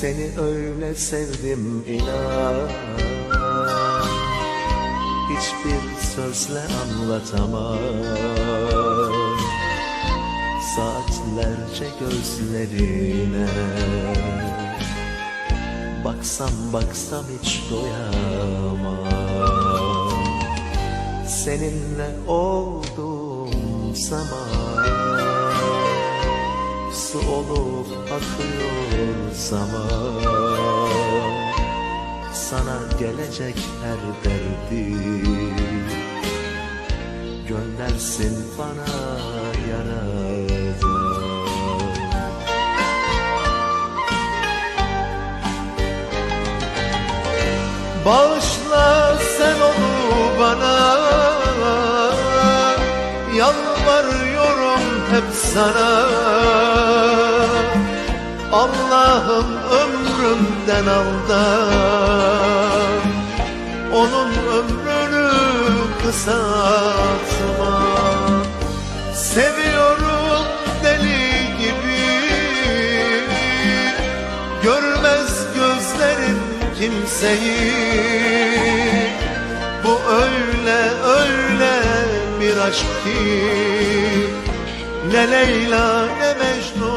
Seni öyle sevdim inan. Hiçbir sözle anlatamam. Saatlerce gözlerine Baksam baksam hiç doyamam. Seninle olduğum zaman Su olup akıyor zaman. Sana gelecek her derdi. Göndersin bana yaradan. Bağışla sen onu bana. Yalvarıyorum hep sana Allah'ım ömrümden al da Onun ömrünü kısaltma Seviyorum deli gibi. Görmez gözlerim kimseyi. Bu öyle öyle bir aşk ki. Ne Leyla ne Mecnun